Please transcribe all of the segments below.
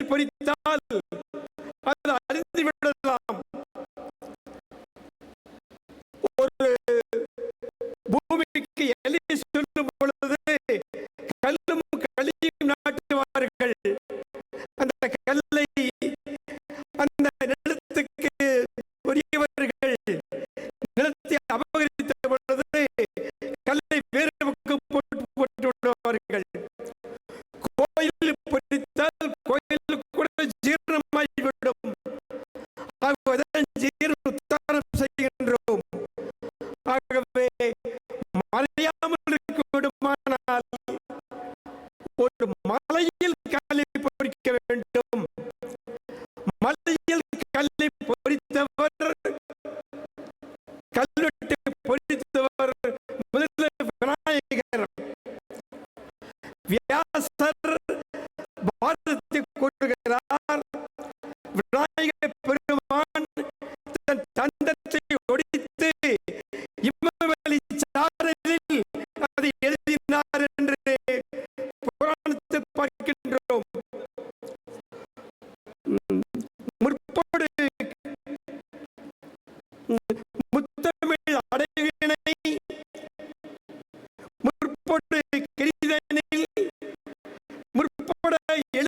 பொறித்தால் பாரதத்தை എളി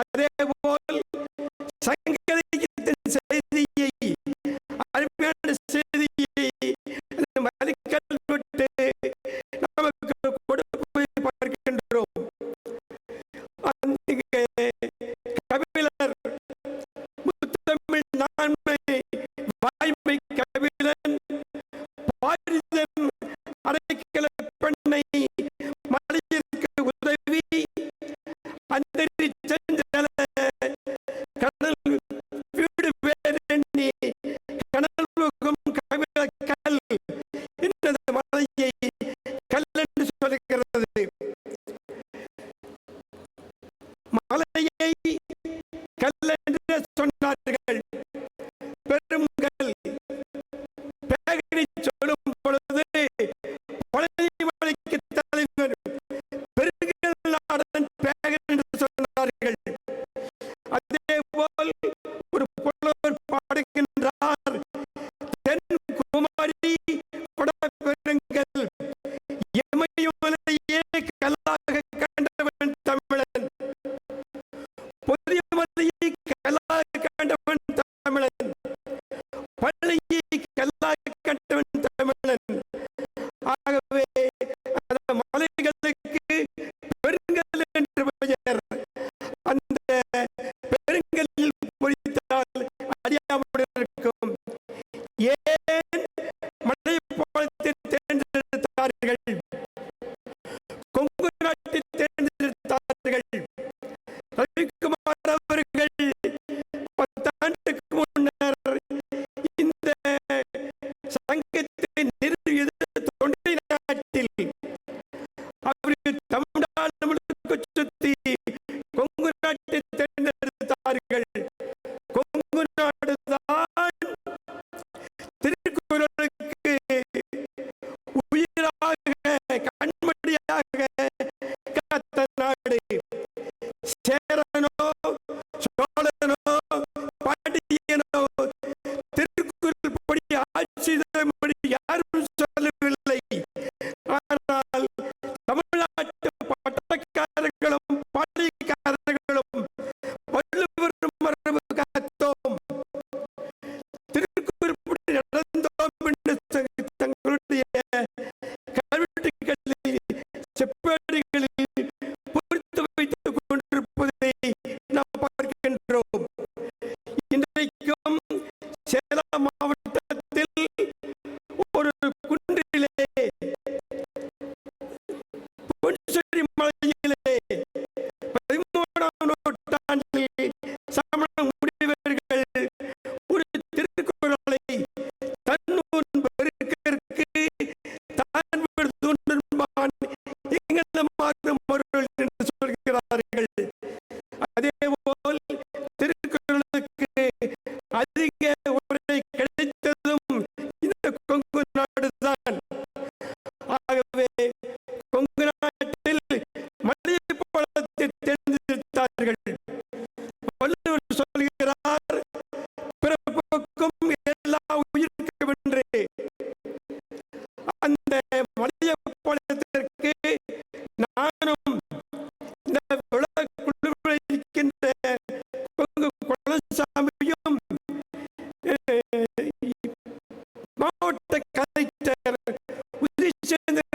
அதே போல் சங்கதிக்கத்தின் செய்தியை அருமையான செய்தியை மதிக்கல் விட்டு நமக்கு கொடுப்பதை பார்க்கின்றோம். கபிலர் முத்தமிழ் நான்மை வாய்மை கபிலன் பாரிதன் அரைக்கல பெண்ணை மலையிற்கு உதவி அந்த What's did mentioned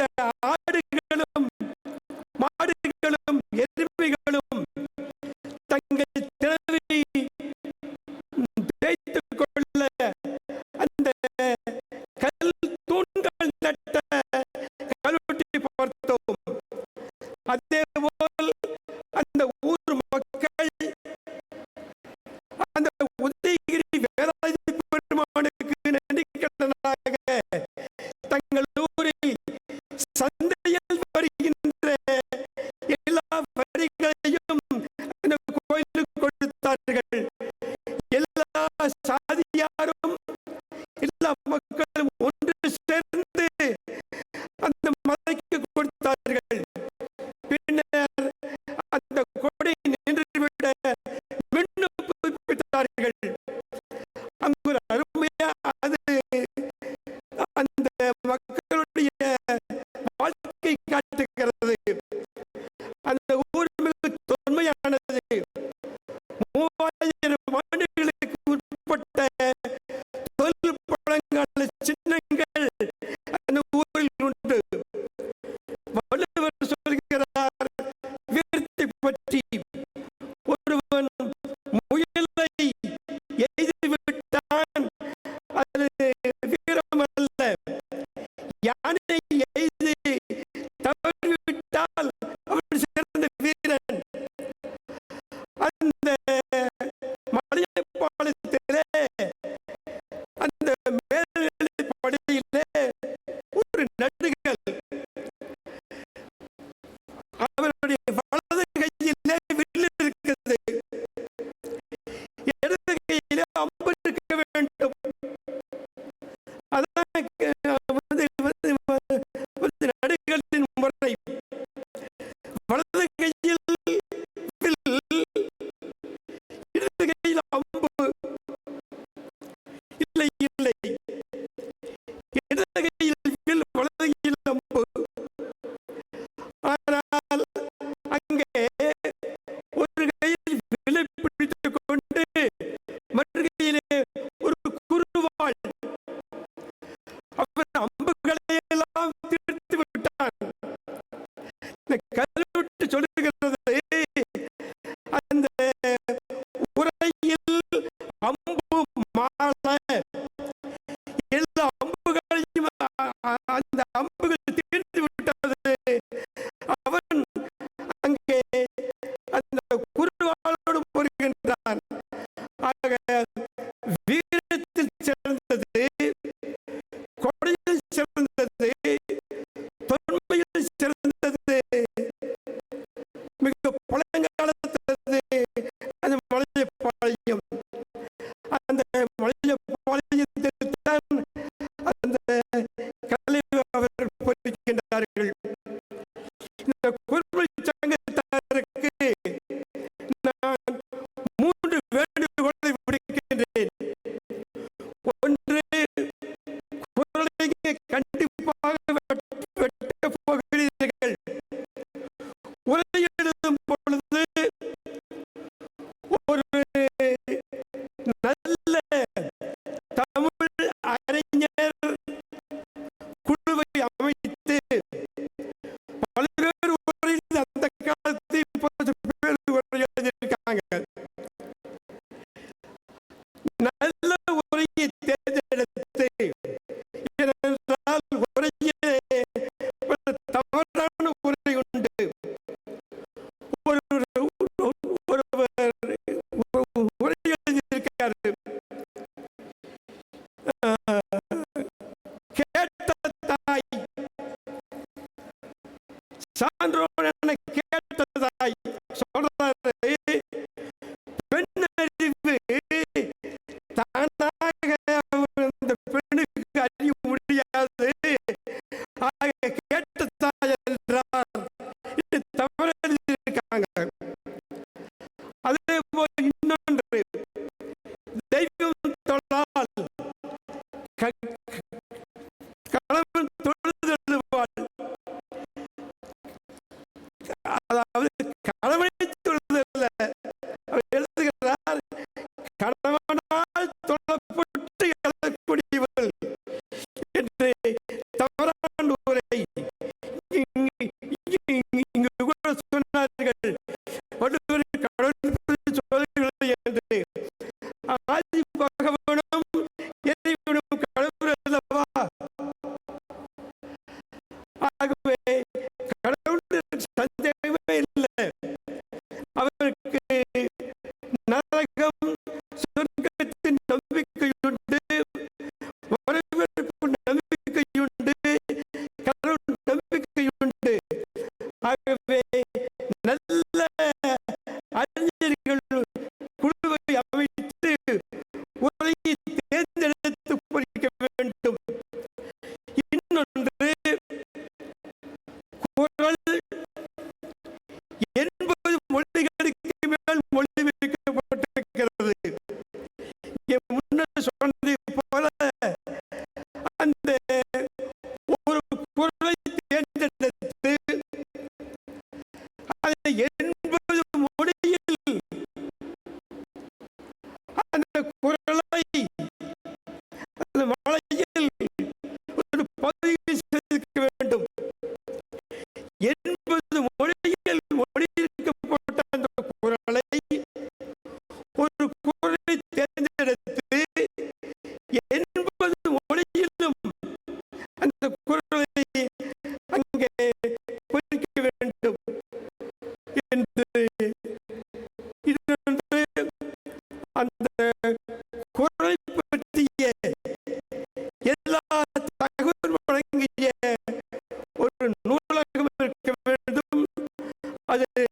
அந்த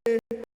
嗯